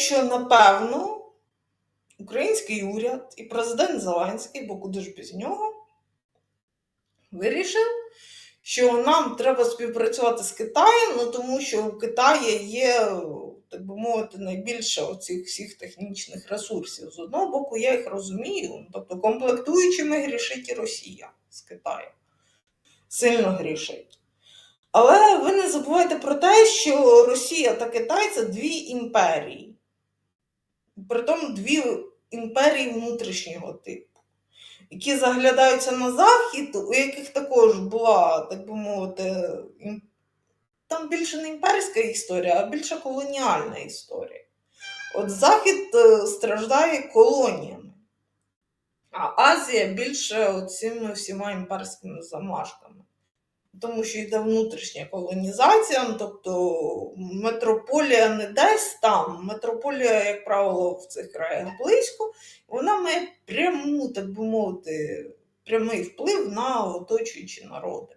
що напевно український уряд і президент Зеленський, бо куди ж без нього, вирішив, що нам треба співпрацювати з Китаєм, ну тому що у Китаї є, так би мовити, найбільше оцих всіх технічних ресурсів. З одного боку, я їх розумію, тобто комплектуючими грішить і Росія з Китаю. Сильно грішить. Але ви не забувайте про те, що Росія та Китай це дві імперії. Притом дві імперії внутрішнього типу, які заглядаються на захід, у яких також була, так би мовити, ім- там більше не імперська історія, а більше колоніальна історія. От Захід е, страждає колоніями, а Азія більше цими всіма імперськими замашками. Тому що йде внутрішня колонізація, ну, тобто метрополія не десь там. Метрополія, як правило, в цих краях близько, вона має пряму, так би мовити, прямий вплив на оточуючі народи.